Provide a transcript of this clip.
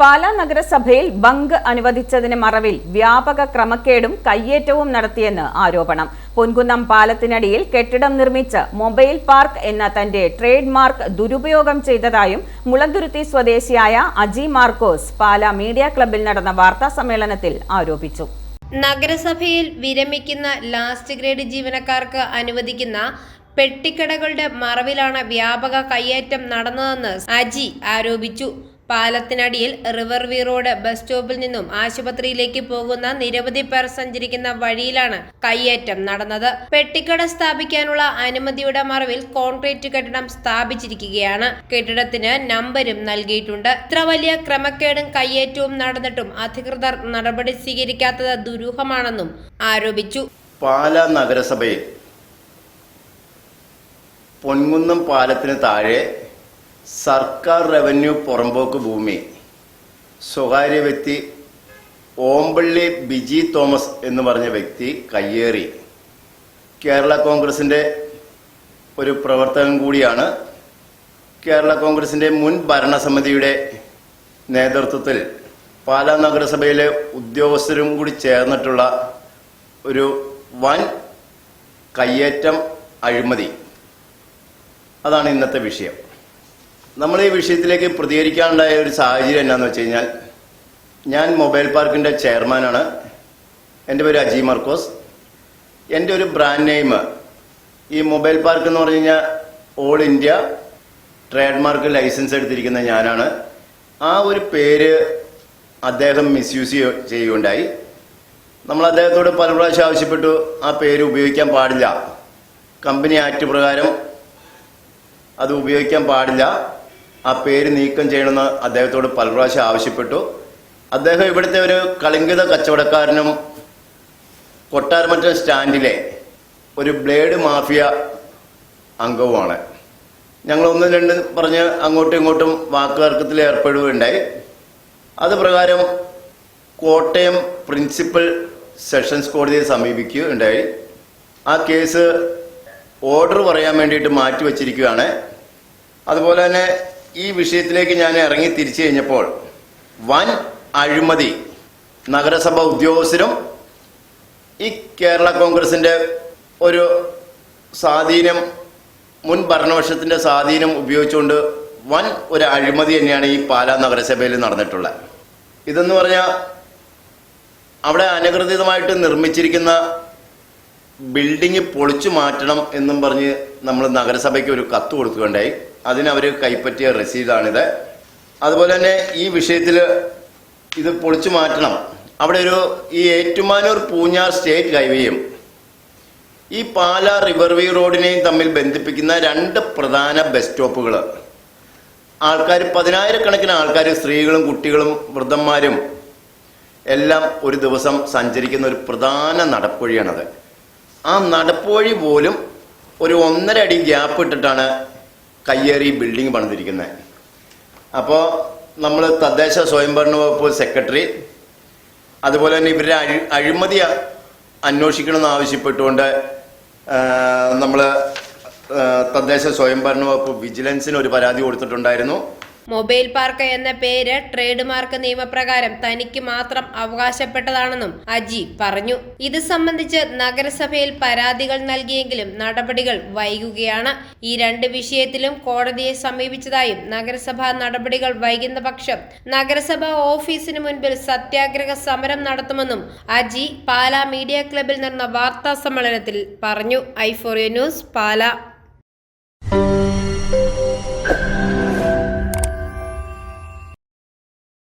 പാലാ നഗരസഭയിൽ ബങ്ക് അനുവദിച്ചതിന് മറവിൽ വ്യാപക ക്രമക്കേടും കയ്യേറ്റവും നടത്തിയെന്ന് ആരോപണം. പൊൻകുന്നം പാലത്തിനടിയിൽ കെട്ടിടം നിർമ്മിച്ച് മൊബൈൽ പാർക്ക് എന്ന തന്റെ ട്രേഡ് മാർക്ക് ദുരുപയോഗം ചെയ്തതായും മുളന്തുരുത്തി സ്വദേശിയായ അജി മാർക്കോസ് പാല മീഡിയ ക്ലബിൽ നടന്ന വാർത്താ സമ്മേളനത്തിൽ ആരോപിച്ചു. നഗരസഭയിൽ വിരമിക്കുന്ന ലാസ്റ്റ് ഗ്രേഡ് ജീവനക്കാർക്ക് അനുവദിക്കുന്ന പെട്ടിക്കടകളുടെ മറവിലാണ് വ്യാപക കയ്യേറ്റം നടന്നതെന്ന് അജി ആരോപിച്ചു. പാലത്തിനടിയിൽ റിവർ വ്യൂ റോഡ് ബസ് സ്റ്റോപ്പിൽ നിന്നും ആശുപത്രിയിലേക്ക് പോകുന്ന നിരവധി പേർ സഞ്ചരിക്കുന്ന വഴിയിലാണ് കയ്യേറ്റം നടന്നത്. പെട്ടിക്കട സ്ഥാപിക്കാനുള്ള അനുമതിയുടെ മറവിൽ കോൺക്രീറ്റ് കെട്ടിടം സ്ഥാപിച്ചിരിക്കുകയാണ്. കെട്ടിടത്തിന് നമ്പരും നൽകിയിട്ടുണ്ട്. ഇത്ര വലിയ ക്രമക്കേടും കയ്യേറ്റവും നടന്നിട്ടും അധികൃതർ നടപടി സ്വീകരിക്കാത്തത് ദുരൂഹമാണെന്നും ആരോപിച്ചു. പാല നഗരസഭയിൽ പൊൻകുന്നം പാലത്തിന് താഴെ സർക്കാർ റവന്യൂ പുറമ്പോക്ക് ഭൂമി. സ്വകാര്യ വ്യക്തി ഓമ്പള്ളി ബിജി തോമസ് എന്ന് പറഞ്ഞ വ്യക്തി കയ്യേറി. കേരള കോൺഗ്രസിന്റെ ഒരു പ്രവർത്തകൻ കൂടിയാണ് കേരള കോൺഗ്രസിന്റെ മുൻ ഭരണസമിതിയുടെ നേതൃത്വത്തിൽ പാലാ നഗരസഭയിലെ ഉദ്യോഗസ്ഥരും കൂടി ചേർന്നിട്ടുള്ള ഒരു വൻ കയ്യേറ്റം അഴിമതി. അതാണ് ഇന്നത്തെ വിഷയം. നമ്മൾ ഈ വിഷയത്തിലേക്ക് പ്രതികരിക്കാനുണ്ടായ ഒരു സാഹചര്യം എന്നാന്ന് വെച്ച് കഴിഞ്ഞാൽ ഞാൻ മൊബൈൽ പാർക്കിന്റെ ചെയർമാനാണ്. എന്റെ പേര് അജി മർക്കോസ്. എന്റെ ഒരു ബ്രാൻഡ് നെയിം ഈ മൊബൈൽ പാർക്ക് എന്ന് പറഞ്ഞു കഴിഞ്ഞാൽ all India trade mark licence എടുത്തിരിക്കുന്ന ഞാനാണ്. ആ ഒരു പേര് അദ്ദേഹം മിസ്യൂസ് ചെയ്യുകയുണ്ടായി. നമ്മൾ അദ്ദേഹത്തോട് പല പ്രാവശ്യം ആവശ്യപ്പെട്ടു ആ പേര് ഉപയോഗിക്കാൻ പാടില്ല. കമ്പനി ആക്ട് പ്രകാരം അത് ഉപയോഗിക്കാൻ പാടില്ല. ആ പേര് നീക്കം ചെയ്യണമെന്ന് അദ്ദേഹത്തോട് പല പ്രാവശ്യം ആവശ്യപ്പെട്ടു. അദ്ദേഹം ഇവിടുത്തെ ഒരു കളിങ്കിത കച്ചവടക്കാരനും കൊട്ടാരമറ്റം സ്റ്റാൻഡിലെ ഒരു ബ്ലേഡ് മാഫിയ അംഗവുമാണ്. ഞങ്ങൾ ഒന്ന് രണ്ട് പറഞ്ഞ് അങ്ങോട്ടും ഇങ്ങോട്ടും വാക്കുതർക്കത്തിൽ ഏർപ്പെടുകയുണ്ടായി. അത് പ്രകാരം കോട്ടയം പ്രിൻസിപ്പൽ സെഷൻസ് കോടതിയെ സമീപിക്കുകയുണ്ടായി. ആ കേസ് ഓർഡർ പറയാൻ വേണ്ടിയിട്ട് മാറ്റിവെച്ചിരിക്കുകയാണ്. അതുപോലെ തന്നെ ഈ വിഷയത്തിലേക്ക് ഞാൻ ഇറങ്ങി തിരിച്ചു കഴിഞ്ഞപ്പോൾ വൻ അഴിമതി നഗരസഭ ഉദ്യോഗസ്ഥരും ഈ കേരള കോൺഗ്രസിന്റെ ഒരു സ്വാധീനം മുൻ ഭരണപക്ഷത്തിന്റെ സ്വാധീനം ഉപയോഗിച്ചുകൊണ്ട് വൻ ഒരു അഴിമതി തന്നെയാണ് ഈ പാലാ നഗരസഭയിൽ നടന്നിട്ടുള്ളത്. ഇതെന്ന് പറഞ്ഞാൽ അവിടെ അനധികൃതമായിട്ട് നിർമ്മിച്ചിരിക്കുന്ന ബിൽഡിംഗ് പൊളിച്ചു മാറ്റണം എന്നും പറഞ്ഞ് നമ്മൾ നഗരസഭയ്ക്ക് ഒരു കത്ത് കൊടുക്കുകയുണ്ടായി. അതിന് അവർ കൈപ്പറ്റിയ റസീദാണിത് അതുപോലെ തന്നെ ഈ വിഷയത്തിൽ ഇത് പൊളിച്ചു മാറ്റണം. അവിടെ ഒരു ഈ ഏറ്റുമാനൂർ പൂഞ്ഞാർ സ്റ്റേറ്റ് ഹൈവേയും ഈ പാലാ റിവർവി റോഡിനെയും തമ്മിൽ ബന്ധിപ്പിക്കുന്ന രണ്ട് പ്രധാന ബസ് സ്റ്റോപ്പുകൾ ആൾക്കാർ പതിനായിരക്കണക്കിന് ആൾക്കാർ സ്ത്രീകളും കുട്ടികളും വൃദ്ധന്മാരും എല്ലാം ഒരു ദിവസം സഞ്ചരിക്കുന്ന ഒരു പ്രധാന നടപ്പുവഴിയാണത്. ആ നടപ്പുവഴി പോലും ഒരു ഒന്നര അടി ഗ്യാപ്പ് ഇട്ടിട്ടാണ് കയ്യേറി ബിൽഡിംഗ് പണിതിരിക്കുന്നത് അപ്പോൾ നമ്മൾ തദ്ദേശ സ്വയംഭരണ വകുപ്പ് സെക്രട്ടറി അതുപോലെ തന്നെ ഇവരുടെ അഴി അഴിമതി അന്വേഷിക്കണമെന്ന് ആവശ്യപ്പെട്ടുകൊണ്ട് നമ്മൾ തദ്ദേശ സ്വയംഭരണ വകുപ്പ് വിജിലൻസിന് ഒരു പരാതി കൊടുത്തിട്ടുണ്ടായിരുന്നു. മൊബൈൽ പാർക്ക് എന്ന പേര് ട്രേഡ് മാർക്ക് നിയമപ്രകാരം തനിക്ക് മാത്രം അവകാശപ്പെട്ടതാണെന്നും അജി പറഞ്ഞു. ഇത് സംബന്ധിച്ച് നഗരസഭയിൽ പരാതികൾ നൽകിയെങ്കിലും നടപടികൾ വൈകുകയാണ്. ഈ രണ്ട് വിഷയത്തിലും കോടതിയെ സമീപിച്ചതായും നഗരസഭാ നടപടികൾ വൈകുന്ന പക്ഷം നഗരസഭാ ഓഫീസിന് മുൻപിൽ സത്യാഗ്രഹ സമരം നടത്തുമെന്നും അജി പാലാ മീഡിയ ക്ലബിൽ നടന്ന വാർത്താ സമ്മേളനത്തിൽ പറഞ്ഞു. ഐഫോറിയ ന്യൂസ് പാലാ.